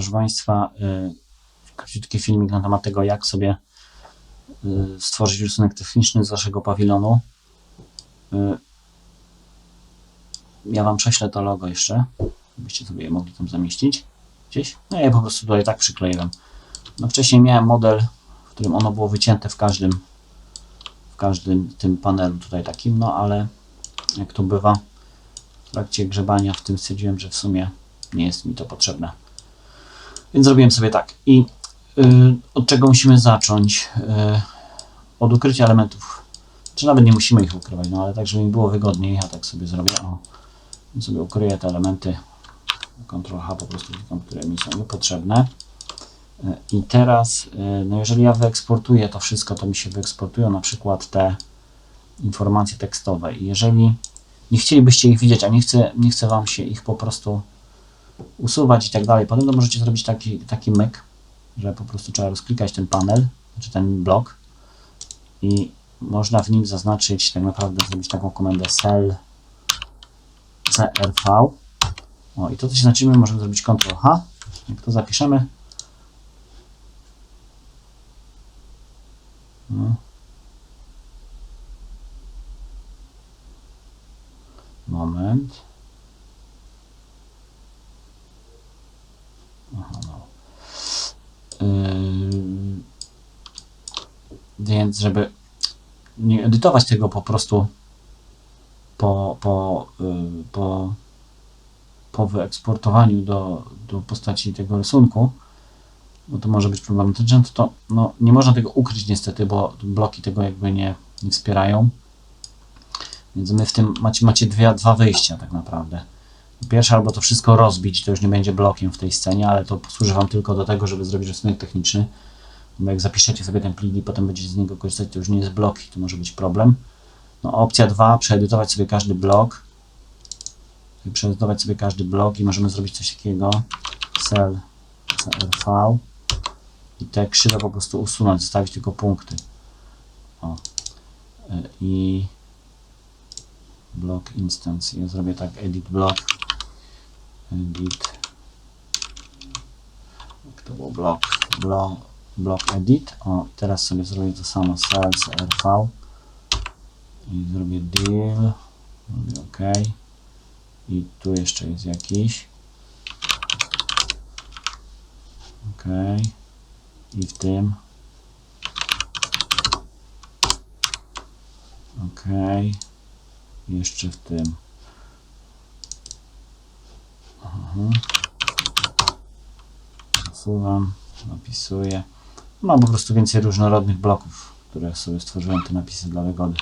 proszę Państwa, y, króciutki filmik na temat tego, jak sobie y, stworzyć rysunek techniczny z Waszego pawilonu. Y, Ja Wam prześlę to logo jeszcze, byście sobie je mogli tam zamieścić gdzieś. No ja po prostu tutaj tak przykleiłem. No wcześniej miałem model, w którym ono było wycięte w każdym w każdym tym panelu tutaj takim, no ale jak to bywa w trakcie grzebania w tym stwierdziłem, że w sumie nie jest mi to potrzebne. Więc zrobiłem sobie tak. I y, od czego musimy zacząć? Y, od ukrycia elementów. Czy nawet nie musimy ich ukrywać, no ale tak, żeby mi było wygodniej, ja tak sobie zrobię. O, sobie ukryję te elementy. Ctrl H po prostu które mi są niepotrzebne. Y, I teraz, y, no jeżeli ja wyeksportuję to wszystko, to mi się wyeksportują na przykład te informacje tekstowe. I jeżeli nie chcielibyście ich widzieć, a nie chce, nie chce Wam się ich po prostu usuwać i tak dalej, potem to możecie zrobić taki, taki myk, że po prostu trzeba rozklikać ten panel, znaczy ten blok i można w nim zaznaczyć, tak naprawdę zrobić taką komendę cell crv. O, i to co się znaczymy, możemy zrobić Ctrl H. Jak to zapiszemy, no. Moment. Aha, no. Yy, więc, żeby nie edytować tego po prostu po, po, yy, po, po wyeksportowaniu do, do postaci tego rysunku, bo to może być problematyczne, to, to no, nie można tego ukryć niestety, bo bloki tego jakby nie, nie wspierają. Więc my w tym macie, macie dwie, dwa wyjścia tak naprawdę. Pierwsze albo to wszystko rozbić, to już nie będzie blokiem w tej scenie, ale to posłuży Wam tylko do tego, żeby zrobić rysunek techniczny. Bo jak zapiszecie sobie ten plik i potem będziecie z niego korzystać, to już nie jest blok i to może być problem. No, opcja 2, przeedytować sobie każdy blok. Przeedytować sobie każdy blok i możemy zrobić coś takiego. Cell CRV i te krzywe po prostu usunąć, zostawić tylko punkty. O. Y, I block instance. Ja zrobię tak edit block. Edit. To było block? Block, block edit. O, teraz sobie zrobię to samo cells rv. I zrobię deal. Zrobię OK. I tu jeszcze jest jakiś. OK. I w tym. OK jeszcze w tym. Aha. Usuwam, napisuję. Mam po prostu więcej różnorodnych bloków, które sobie stworzyłem te napisy dla wygody.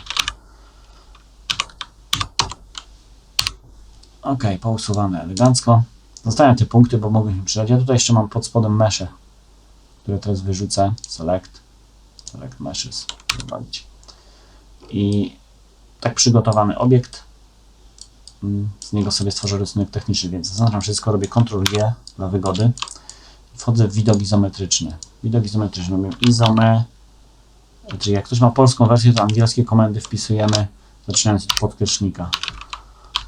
Ok, pousuwane elegancko. Zostawiam te punkty, bo mogą się przydać. Ja tutaj jeszcze mam pod spodem mesze, które teraz wyrzucę. Select. Select meshes. I tak przygotowany obiekt. Mm, Z niego sobie stworzę rysunek techniczny, więc zaznaczam wszystko, robię Ctrl G dla wygody. Wchodzę w widok izometryczny. Widok izometryczny robię izome, czyli jak ktoś ma polską wersję, to angielskie komendy wpisujemy, zaczynając od podkreślnika.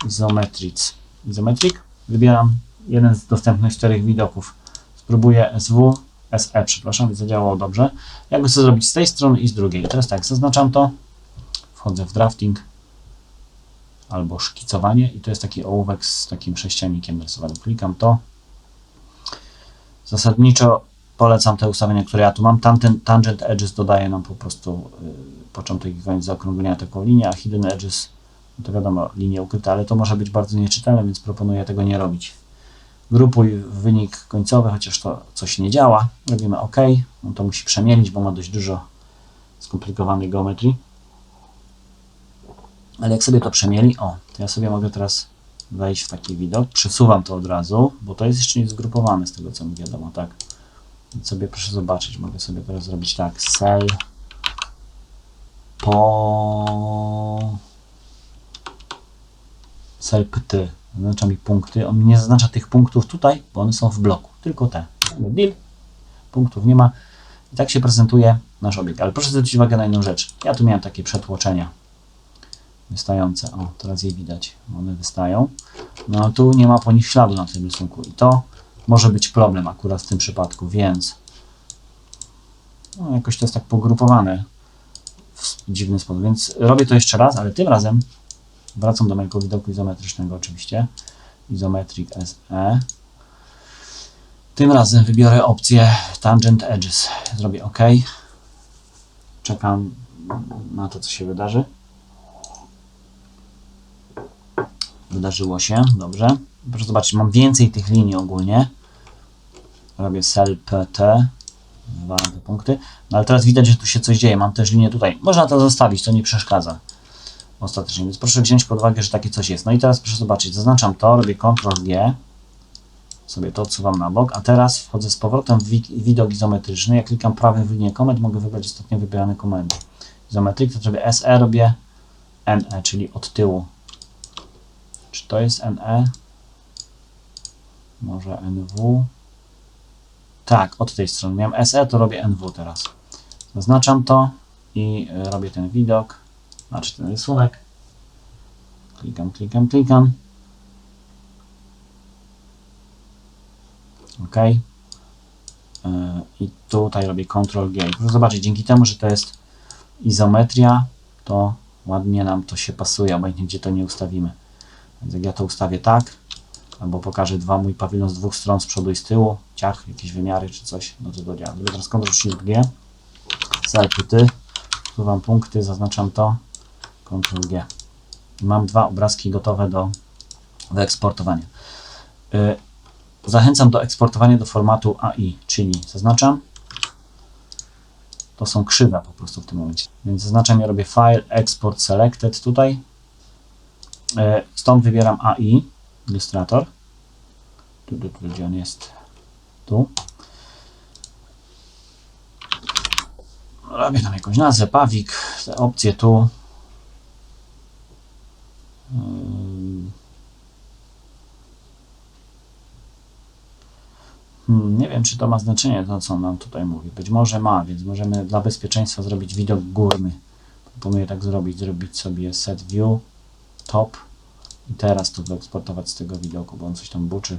Izometric. Izometric. Wybieram jeden z dostępnych czterech widoków. Spróbuję SW, SE, przepraszam, więc zadziałało dobrze. Jak chcę zrobić z tej strony i z drugiej. Teraz tak, zaznaczam to, wchodzę w drafting albo szkicowanie i to jest taki ołówek z takim sześcianikiem narysowanym. Klikam to. Zasadniczo polecam te ustawienia, które ja tu mam. Tamten tangent edges dodaje nam po prostu yy, początek i koniec zaokrąglenia taką linię, a hidden edges no to wiadomo, linie ukryte, ale to może być bardzo nieczytelne, więc proponuję tego nie robić. Grupuj wynik końcowy, chociaż to coś nie działa. Robimy OK. On to musi przemielić, bo ma dość dużo skomplikowanej geometrii. Ale jak sobie to przemieli, o, to ja sobie mogę teraz wejść w taki widok. Przesuwam to od razu, bo to jest jeszcze nie zgrupowane z tego, co mi wiadomo, tak. Więc sobie proszę zobaczyć, mogę sobie teraz zrobić tak, cell po cell pt, zaznacza mi punkty. On nie zaznacza tych punktów tutaj, bo one są w bloku, tylko te. Deal, punktów nie ma. I tak się prezentuje nasz obiekt. Ale proszę zwrócić uwagę na jedną rzecz. Ja tu miałem takie przetłoczenia wystające. O, teraz je widać. One wystają. No tu nie ma po nich śladu na tym rysunku. I to może być problem akurat w tym przypadku, więc no, jakoś to jest tak pogrupowane w dziwny sposób. Więc robię to jeszcze raz, ale tym razem wracam do mojego widoku izometrycznego oczywiście. Isometric SE. Tym razem wybiorę opcję Tangent Edges. Zrobię OK. Czekam na to, co się wydarzy. Wydarzyło się, dobrze. Proszę zobaczyć, mam więcej tych linii ogólnie. Robię cell PT, dwa te punkty. No ale teraz widać, że tu się coś dzieje. Mam też linię tutaj. Można to zostawić, to nie przeszkadza ostatecznie. Więc proszę wziąć pod uwagę, że takie coś jest. No i teraz proszę zobaczyć, zaznaczam to, robię Ctrl G, sobie to odsuwam na bok, a teraz wchodzę z powrotem w wi- widok izometryczny. Jak klikam prawym w linię komend, mogę wybrać ostatnio wybierane komendy. Izometryk, to sobie SE robię NE, czyli od tyłu. Czy to jest NE? Może NW? Tak, od tej strony. Miałem SE, to robię NW teraz. Zaznaczam to i y, robię ten widok, znaczy ten rysunek. Klikam, klikam, klikam. OK. Y, I tutaj robię Ctrl G. Proszę zobaczyć, dzięki temu, że to jest izometria, to ładnie nam to się pasuje, obojętnie gdzie to nie ustawimy. Więc jak ja to ustawię tak, albo pokażę dwa mój pawilon z dwóch stron, z przodu i z tyłu, ciach, jakieś wymiary czy coś, no to to działa. Teraz Ctrl Shift G, ty, wpływam punkty, zaznaczam to, Ctrl G. I mam dwa obrazki gotowe do wyeksportowania. Y, Zachęcam do eksportowania do formatu AI, czyli zaznaczam, to są krzywe po prostu w tym momencie. Więc zaznaczam, ja robię File, Export Selected tutaj. E, Stąd wybieram AI, Illustrator. Tu, tu, tu, gdzie on jest? Tu. Robię tam jakąś nazwę, Pawik, te opcje tu. Ym. Hmm, nie wiem, czy to ma znaczenie, to co nam tutaj mówi. Być może ma, więc możemy dla bezpieczeństwa zrobić widok górny. Proponuję tak zrobić, zrobić sobie set view, top i teraz to wyeksportować z tego widoku, bo on coś tam buczy.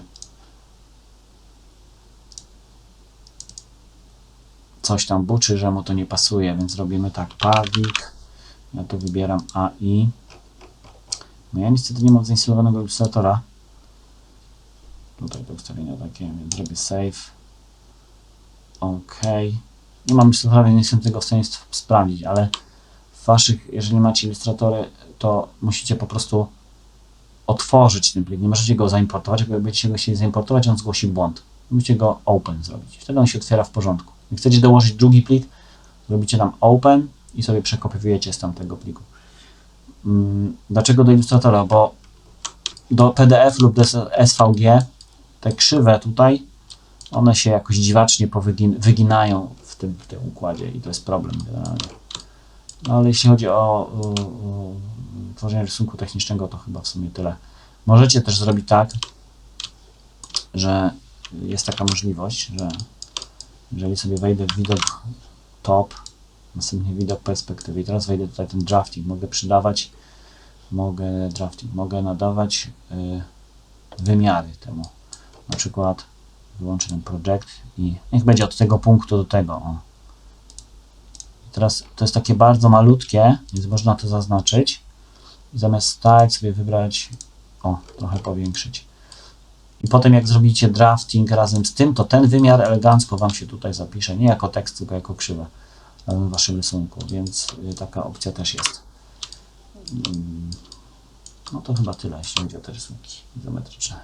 Coś tam buczy, że mu to nie pasuje, więc robimy tak, pawik, ja tu wybieram AI. No ja niestety nie mam zainstalowanego ilustratora. Tutaj te ustawienia takie, więc zrobię save. OK. Nie mam ilustratora, nie jestem tego w stanie sp- sprawdzić, ale w waszych, jeżeli macie ilustratory, to musicie po prostu otworzyć ten plik. Nie możecie go zaimportować, jak będziecie go chcieli zaimportować, on zgłosi błąd. Musicie go open zrobić. Wtedy on się otwiera w porządku. Jak chcecie dołożyć drugi plik, robicie tam open i sobie przekopiujecie z tamtego pliku. Mm, Dlaczego do ilustratora? Bo do PDF lub do SVG te krzywe tutaj, one się jakoś dziwacznie powygin- wyginają w tym, w tym układzie i to jest problem generalnie. No ale jeśli chodzi o, o tworzenie rysunku technicznego, to chyba w sumie tyle. Możecie też zrobić tak, że jest taka możliwość, że jeżeli sobie wejdę w widok top, następnie widok perspektywy i teraz wejdę tutaj ten drafting, mogę przydawać, mogę drafting, mogę nadawać y, wymiary temu. Na przykład wyłączę ten project i niech będzie od tego punktu do tego. O. Teraz to jest takie bardzo malutkie, więc można to zaznaczyć. Zamiast stać sobie wybrać, o, trochę powiększyć. I potem jak zrobicie drafting razem z tym, to ten wymiar elegancko Wam się tutaj zapisze, nie jako tekst, tylko jako krzywa w Waszym rysunku, więc y, taka opcja też jest. Mm, No to chyba tyle, jeśli chodzi o te rysunki izometryczne.